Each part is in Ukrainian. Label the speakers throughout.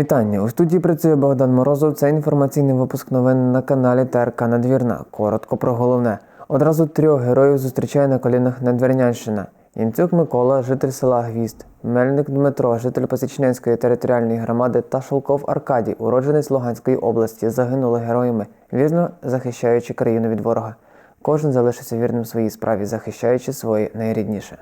Speaker 1: Вітання! У студії працює Богдан Морозов. Це інформаційний випуск новин на каналі ТРК Надвірна. Коротко про головне. Одразу трьох героїв зустрічає на колінах Надвірнянщина. Янцюк Микола, житель села Гвіст, Мельник Дмитро, житель Пасічненської територіальної громади та Шолков Аркадій, уродженець Луганської області, загинули героями, вірно захищаючи країну від ворога. Кожен залишився вірним своїй справі, захищаючи своє найрідніше.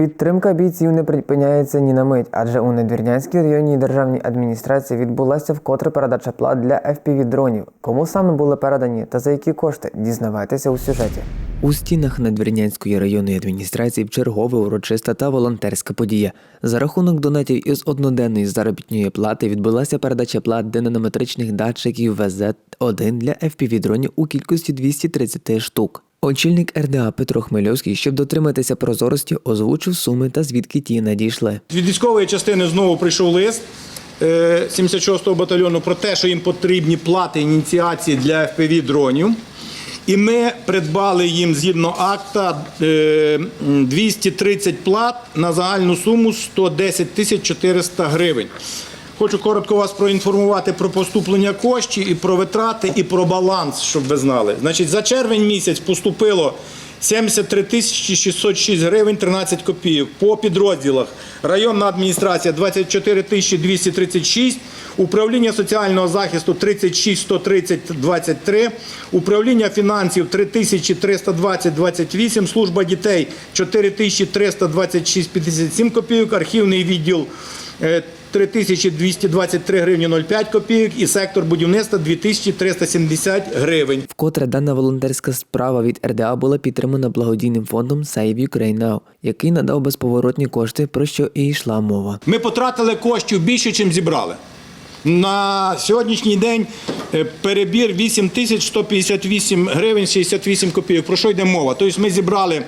Speaker 1: Підтримка бійців не припиняється ні на мить, адже у Надвірнянській районній державній адміністрації відбулася вкотре передача плат для fpv дронів. Кому саме були передані та за які кошти? Дізнавайтеся у сюжеті. У стінах Надвірнянської районної адміністрації вчергове урочиста та волонтерська подія. За рахунок донатів із одноденної заробітної плати відбулася передача плат динаметричних датчиків ВЗ-1 для fpv дронів у кількості 230 штук. Очільник РДА Петро Хмельовський, щоб дотриматися прозорості, озвучив суми та звідки ті надійшли.
Speaker 2: Від військової частини знову прийшов лист е, 76-го батальйону про те, що їм потрібні плати ініціації для FPV дронів. І ми придбали їм згідно акта е, 230 плат на загальну суму 110 тисяч 400 гривень. Хочу коротко вас проінформувати про поступлення коштів і про витрати, і про баланс, щоб ви знали. Значить, за червень місяць поступило 73 тисячі 606 гривень 13 копійок. По підрозділах районна адміністрація 24 тисячі 236, управління соціального захисту 36 130 23, управління фінансів 3 тисячі 320 28, служба дітей 4 тисячі 326 57 копійок, архівний відділ е, 3223 гривні 05 копійок і сектор будівництва 2370 гривень.
Speaker 1: Вкотре дана волонтерська справа від РДА була підтримана благодійним фондом Save Ukraine Now, який надав безповоротні кошти, про що і йшла мова.
Speaker 2: Ми потратили коштів більше, ніж зібрали. На сьогоднішній день е, перебір 8158 гривень 68 копійок. Про що йде мова? Тобто ми зібрали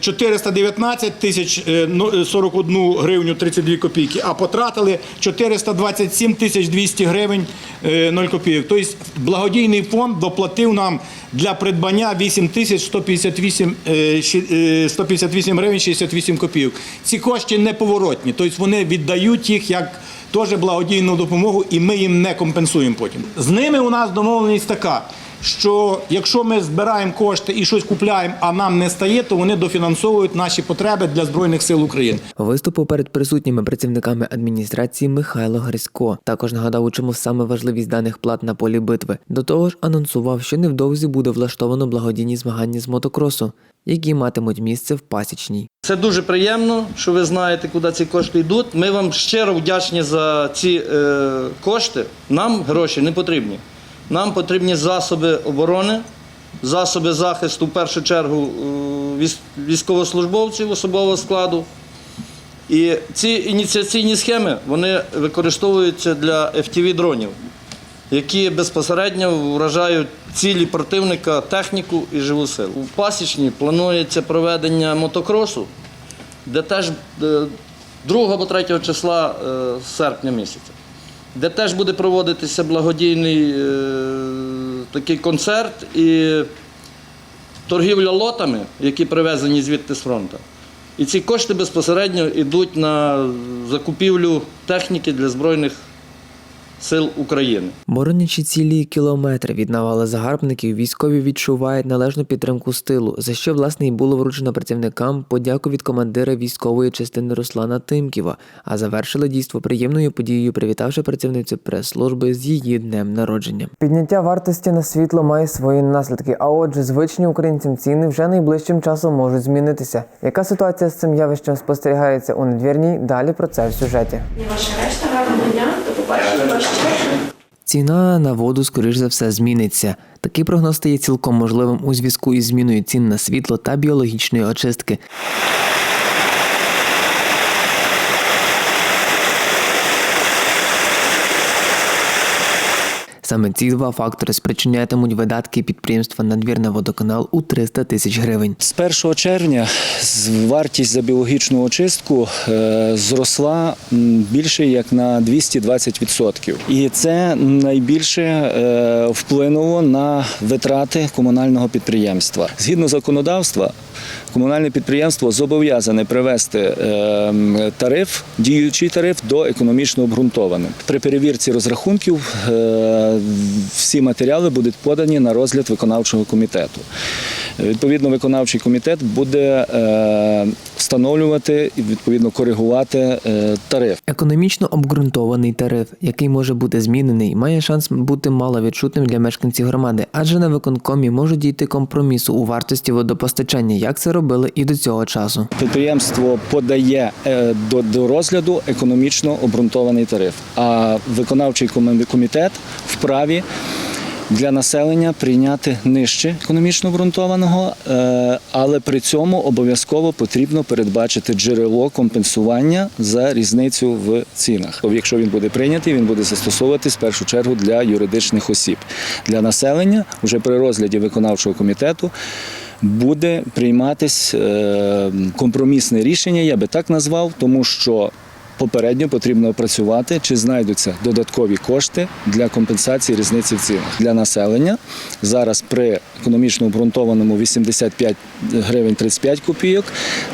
Speaker 2: 419 тисяч е, ну, е, 41 гривню 32 копійки, а потратили 427 тисяч 200 гривень е, 0 копійок. Тобто благодійний фонд доплатив нам для придбання 8 тисяч 158, е, щі- е, 158 гривень 68 копійок. Ці кошти неповоротні, тобто вони віддають їх як теж благодійну допомогу, і ми їм не компенсуємо потім. З ними у нас домовленість така. Що якщо ми збираємо кошти і щось купляємо, а нам не стає, то вони дофінансовують наші потреби для збройних сил України.
Speaker 1: Виступив перед присутніми працівниками адміністрації Михайло Грисько. Також нагадав, у чому саме важливість даних плат на полі битви. До того ж, анонсував, що невдовзі буде влаштовано благодійні змагання з мотокросу, які матимуть місце в пасічній.
Speaker 3: Це дуже приємно, що ви знаєте, куди ці кошти йдуть. Ми вам щиро вдячні за ці е, кошти. Нам гроші не потрібні. Нам потрібні засоби оборони, засоби захисту, в першу чергу, е, військовослужбовців особового складу. І ці ініціаційні схеми вони використовуються для FTV-дронів, які безпосередньо вражають цілі противника, техніку і живу силу. У Пасічні планується проведення мотокросу, де теж е, 2 або 3 числа е, серпня місяця, де теж буде проводитися благодійний е, такий концерт і торгівля лотами, які привезені звідти з фронту. І ці кошти безпосередньо йдуть на закупівлю техніки для Збройних сил України.
Speaker 1: Боронячи цілі кілометри від навали загарбників, військові відчувають належну підтримку з тилу, за що власне і було вручено працівникам подяку від командира військової частини Руслана Тимківа, а завершили дійство приємною подією, привітавши працівницю прес-служби з її днем народження. Підняття вартості на світло має свої наслідки, а отже, звичні українцям ціни вже найближчим часом можуть змінитися. Яка ситуація з цим явищем спостерігається у надвірній? Далі про це в сюжеті.
Speaker 4: І ваша решта гарного дня. До побачення.
Speaker 1: Ціна на воду, скоріш за все, зміниться. Такий прогноз стає цілком можливим у зв'язку із зміною цін на світло та біологічної очистки. Саме ці два фактори спричинятимуть видатки підприємства надвірна водоканал у 300 тисяч гривень.
Speaker 5: З 1 червня вартість за біологічну очистку е, зросла більше як на 220%. І це найбільше е, вплинуло на витрати комунального підприємства. Згідно законодавства, комунальне підприємство зобов'язане привести е, тариф, діючий тариф до економічно обґрунтованим. При перевірці розрахунків всі матеріали будуть подані на розгляд виконавчого комітету. Відповідно, виконавчий комітет буде е, встановлювати і відповідно коригувати е, тариф.
Speaker 1: Економічно обґрунтований тариф, який може бути змінений, має шанс бути маловідчутним для мешканців громади, адже на виконкомі можуть дійти компромісу у вартості водопостачання, як це робили і до цього часу.
Speaker 5: Підприємство подає е, до, розгляду економічно обґрунтований тариф, а виконавчий комітет вправі. Для населення прийняти нижче економічно обґрунтованого, е, але при цьому обов'язково потрібно передбачити джерело компенсування за різницю в цінах. Якщо він буде прийнятий, він буде застосовуватись в першу чергу для юридичних осіб. Для населення вже при розгляді виконавчого комітету буде прийматись е, компромісне рішення, я би так назвав, тому що попередньо потрібно опрацювати, чи знайдуться додаткові кошти для компенсації різниці в цінах для населення. Зараз при економічно обґрунтованому 85 гривень 35 копійок.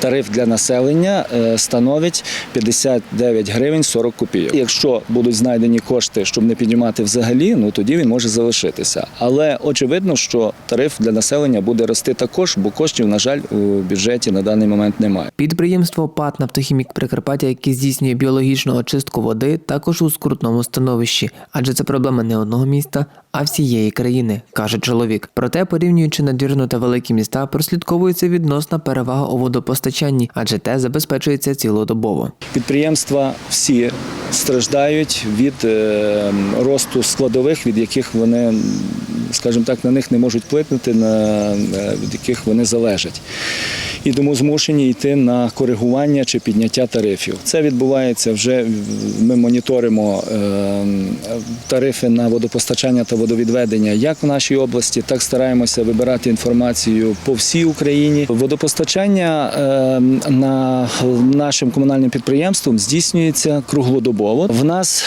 Speaker 5: Тариф для населення е, становить 59 гривень 40 копійок. Якщо будуть знайдені кошти, щоб не піднімати взагалі, ну тоді він може залишитися. Але очевидно, що тариф для населення буде рости також, бо коштів, на жаль, у бюджеті на даний момент немає.
Speaker 1: Підприємство ПАТ «Нафтохімік Прикарпаття, яке здійснює біологічну очистку води, також у скрутному становищі, адже це проблема не одного міста, а всієї країни, каже чоловік. Проте, порівнюючи надвірну та великі міста, прослідковується відносна перевага у водопостачанні, адже те забезпечується цілодобово.
Speaker 5: Підприємства всі страждають від е, росту складових, від яких вони, скажімо так, на них не можуть вплинути, на е, від яких вони залежать. І тому змушені йти на коригування чи підняття тарифів. Це відбувається вже. Ми моніторимо е, тарифи на водопостачання та водовідведення як в нашій області, так стараємося вибирати інформацію по всій Україні. Водопостачання е, на нашим комунальним підприємством здійснюється круглодобово. В нас,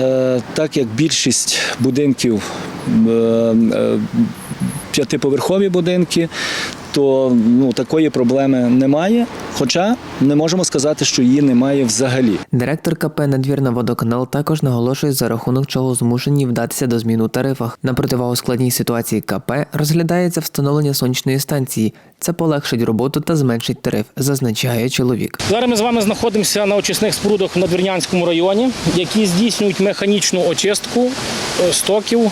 Speaker 5: е, так як більшість будинків е, е, п'ятиповерхові будинки, то ну, такої проблеми немає. Хоча не можемо сказати, що її немає взагалі.
Speaker 1: Директор КП Надвірна водоканал також наголошує, за рахунок чого змушені вдатися до змін у тарифах. На противагу складній ситуації КП розглядається встановлення сонячної станції. Це полегшить роботу та зменшить тариф, зазначає чоловік.
Speaker 6: Зараз ми з вами знаходимося на очисних спорудах в Надвірнянському районі, які здійснюють механічну очистку е, стоків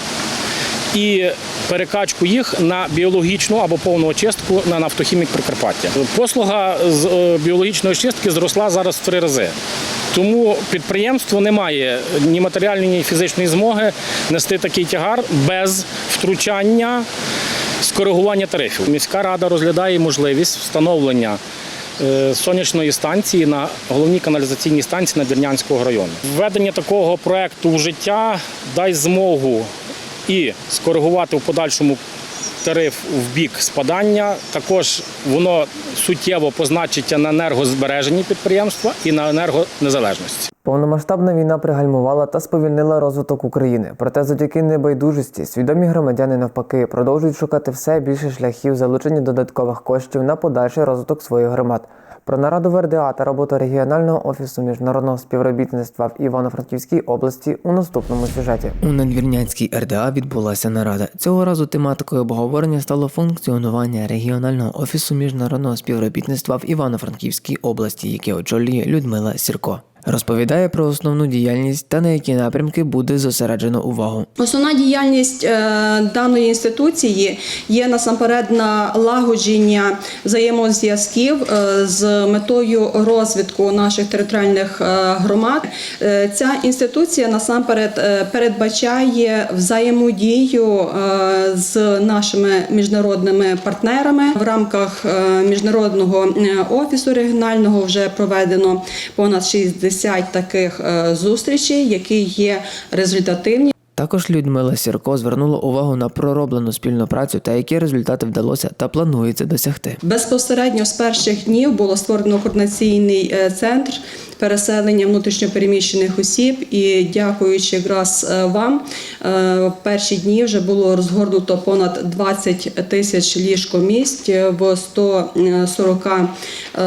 Speaker 6: і перекачку їх на біологічну або повну очистку на нафтохімік Прикарпаття. Послуга з е, біологічної очистки зросла зараз в три рази. Тому підприємство не має ні матеріальної, ні фізичної змоги нести такий тягар без втручання скоригування тарифів. Міська рада розглядає можливість встановлення е, сонячної станції на головній каналізаційній станції Надвірнянського району. Введення такого проекту в життя дасть змогу і скоригувати в подальшому тариф в бік спадання. Також воно суттєво позначиться на енергозбереженні підприємства і на енергонезалежності.
Speaker 1: Повномасштабна війна пригальмувала та сповільнила розвиток України. Проте завдяки небайдужості свідомі громадяни навпаки продовжують шукати все більше шляхів залучення додаткових коштів на подальший розвиток своїх громад. Про нараду в РДА та роботу регіонального офісу міжнародного співробітництва в Івано-Франківській області у наступному сюжеті. У Надвірнянській РДА відбулася нарада. Цього разу тематикою обговорення стало функціонування регіонального офісу міжнародного співробітництва в Івано-Франківській області, яке очолює Людмила Сірко. Розповідає про основну діяльність та на які напрямки буде зосереджено увагу.
Speaker 7: Основна діяльність е, даної інституції є насамперед налагодження взаємозв'язків е, з метою розвитку наших територіальних е, громад. Ця інституція насамперед передбачає взаємодію з нашими міжнародними партнерами в рамках міжнародного офісу регіонального вже проведено понад 60 таких е, зустрічей, які є результативні.
Speaker 1: Також Людмила Сірко звернула увагу на пророблену спільну працю та які результати вдалося та планується досягти.
Speaker 7: Безпосередньо з перших днів було створено координаційний е, центр переселення внутрішньопереміщених осіб. І дякуючи якраз е, вам, е, в перші дні вже було розгорнуто понад 20 тисяч ліжкомісць в 140 е,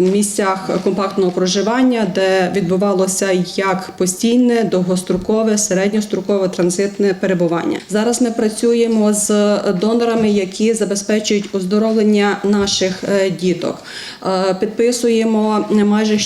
Speaker 7: місцях компактного проживання, де відбувалося як постійне, довгострокове, середньострокове транзитне перебування. Зараз ми працюємо з донорами, які забезпечують оздоровлення наших е, діток. Е, Підписуємо майже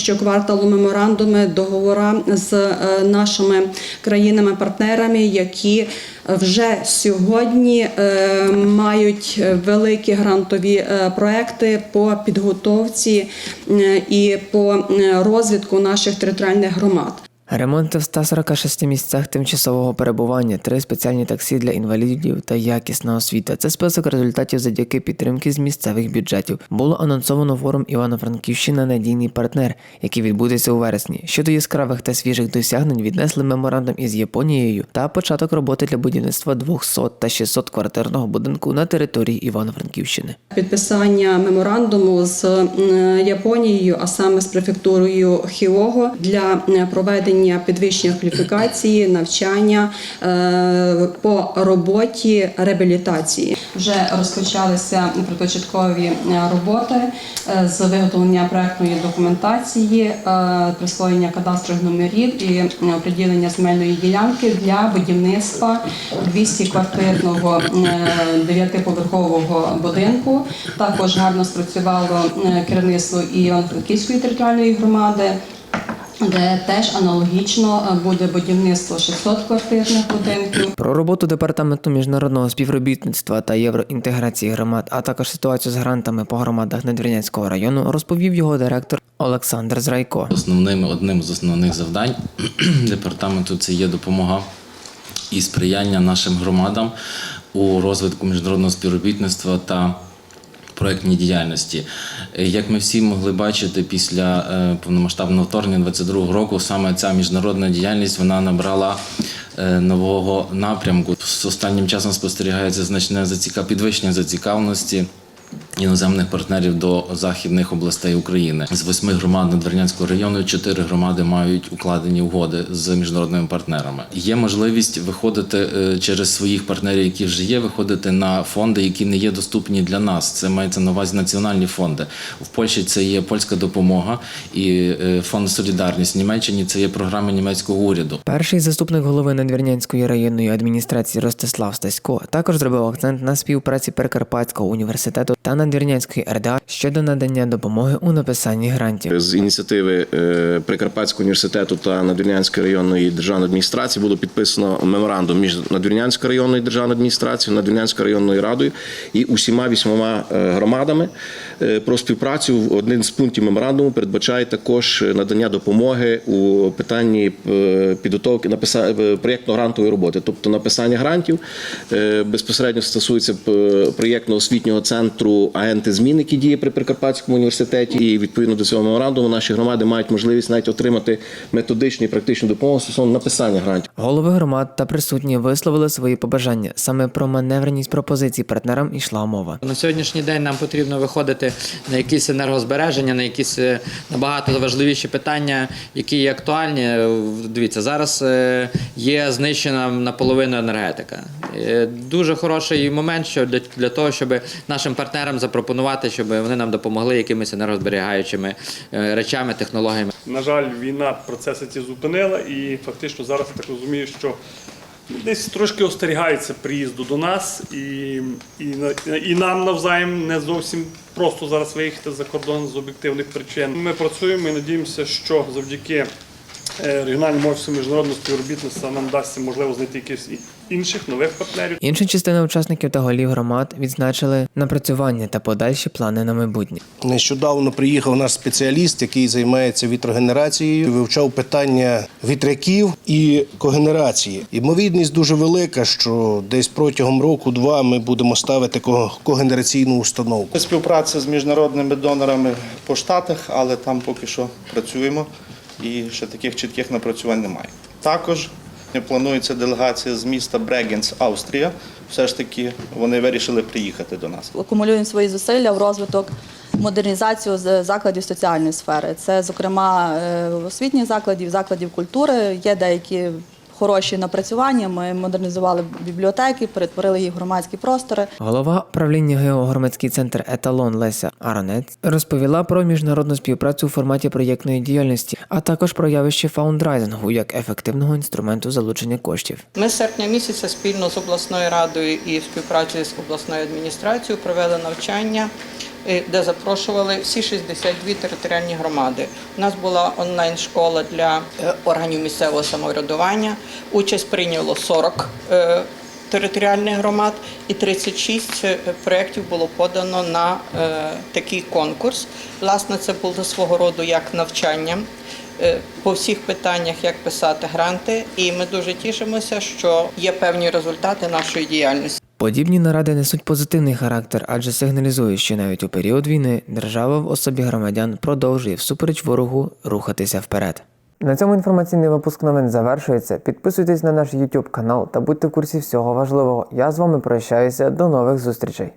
Speaker 7: щокварталу меморандуми, договора з е, нашими країнами-партнерами, які вже сьогодні е, мають великі грантові е, проекти по підготовці е, і по е, розвитку наших територіальних громад.
Speaker 1: Ремонти в 146 місцях тимчасового перебування, три спеціальні таксі для інвалідів та якісна освіта. Це список результатів завдяки підтримки з місцевих бюджетів. Було анонсовано форум Івано-Франківщина Надійний партнер, який відбудеться у вересні. Щодо яскравих та свіжих досягнень віднесли меморандум із Японією та початок роботи для будівництва 200 та 600 квартирного будинку на території Івано-Франківщини.
Speaker 7: Підписання меморандуму з Японією, а саме з префектурою Хіого для е, проведення підвищення кваліфікації, навчання е, по роботі реабілітації. Вже розпочалися протипочаткові е, роботи е, з виготовлення проектної документації, присвоєння кадастрових номерів і е, приділення земельної ділянки для будівництва 200 квартирного дев'ятиповерхового будинку. Також гарно спрацювало керівництво і Івано-Франківської територіальної громади. Де теж аналогічно е, буде будівництво 600 квартирних будинків.
Speaker 1: Про роботу департаменту міжнародного співробітництва та євроінтеграції громад, а також ситуацію з грантами по громадах Надвірнянського району, розповів його директор Олександр Зрайко.
Speaker 8: Основним одним з основних завдань департаменту це є допомога і сприяння нашим громадам у розвитку міжнародного співробітництва та проектній діяльності. Е, Як ми всі могли бачити після е, повномасштабного вторгнення 22 року, саме ця міжнародна діяльність вона набрала е, нового напрямку. З останнім часом спостерігається значне підвищення зацікавленості іноземних партнерів до західних областей України. З восьми громад Надвірнянського району чотири громади мають укладені угоди з міжнародними партнерами. Є можливість виходити е, через своїх партнерів, які вже є, виходити на фонди, які не є доступні для нас. Це мається на увазі національні фонди. В Польщі це є польська допомога і е, фонд Солідарність. В Німеччині це є програми німецького уряду.
Speaker 1: Перший заступник голови Надвірнянської районної адміністрації Ростислав Стасько також зробив акцент на співпраці Прикарпатського університету та Надвірнянської РДА щодо надання допомоги у написанні грантів.
Speaker 9: З ініціативи е, Прикарпатського університету та Надвірнянської районної державної адміністрації було підписано меморандум між Надвірнянською районною державною адміністрацією, Надвірнянською районною радою і усіма вісьмома е, громадами е, про співпрацю. Один з пунктів меморандуму передбачає також надання допомоги у питанні підготовки проєктно-грантової роботи, тобто написання грантів безпосередньо стосується проєктно-освітнього центру агенти змін, який діє при Прикарпатському університеті. І відповідно до цього меморандуму наші громади мають можливість навіть отримати методичну і практичну допомогу стосовно написання грантів.
Speaker 1: Голови громад та присутні висловили свої побажання. Саме про маневреність пропозицій партнерам йшла мова.
Speaker 10: На сьогоднішній день нам потрібно виходити на якісь енергозбереження, на якісь е, набагато важливіші питання, які є актуальні. Дивіться, зараз е, є знищена наполовину енергетика. Е, Дуже хороший момент, що для, для того, щоб нашим партнерам запропонувати, щоб вони нам допомогли якимись енергозберігаючими е, речами, технологіями.
Speaker 11: На жаль, війна процеси ці зупинила, і фактично зараз я так розумію, що десь трошки остерігається приїзду до нас, і, і, і нам навзаєм не зовсім просто зараз виїхати за кордон з об'єктивних причин. Ми працюємо і надіємося, що завдяки е, регіональному офісу міжнародного співробітництва нам вдасться можливо знайти якихось і- інших нових партнерів.
Speaker 1: Інша частина учасників та голів громад відзначили напрацювання та подальші плани на майбутнє.
Speaker 12: Нещодавно приїхав наш спеціаліст, який займається вітрогенерацією, вивчав питання вітряків і когенерації. Ймовірність дуже велика, що десь протягом року-два ми будемо ставити когенераційну установку.
Speaker 13: Співпраця з міжнародними донорами по штатах, але там поки що працюємо і ще таких чітких напрацювань немає. Також планується делегація з міста Брегенс, Австрія. Все ж таки вони вирішили приїхати до нас.
Speaker 14: акумулюємо свої зусилля в розвиток, модернізацію закладів соціальної сфери. Це, зокрема, е, освітніх закладів, закладів культури. Є деякі хороші напрацювання. Ми модернізували бібліотеки, перетворили їх в громадські простори.
Speaker 1: Голова правління ГЕО громадський центр Еталон Леся Аронець розповіла про міжнародну співпрацю у форматі проєктної діяльності, а також про явище фаундрайзингу як ефективного інструменту залучення коштів.
Speaker 15: Ми з серпня місяця спільно з обласною радою і в співпраці з обласною адміністрацією провели навчання, де запрошували всі 62 територіальні громади. У нас була онлайн-школа для е, органів місцевого самоврядування. Участь прийняло 40 е, територіальних громад і 36 проєктів було подано на е, такий конкурс. Власне, це було свого роду як навчання. е, по всіх питаннях, як писати гранти. І ми дуже тішимося, що є певні результати нашої діяльності.
Speaker 1: Подібні наради несуть позитивний характер, адже сигналізують, що навіть у період війни держава в особі громадян продовжує всупереч ворогу рухатися вперед. На цьому інформаційний випуск новин завершується. Підписуйтесь на наш YouTube канал та будьте в курсі всього важливого. Я з вами прощаюся. До нових зустрічей.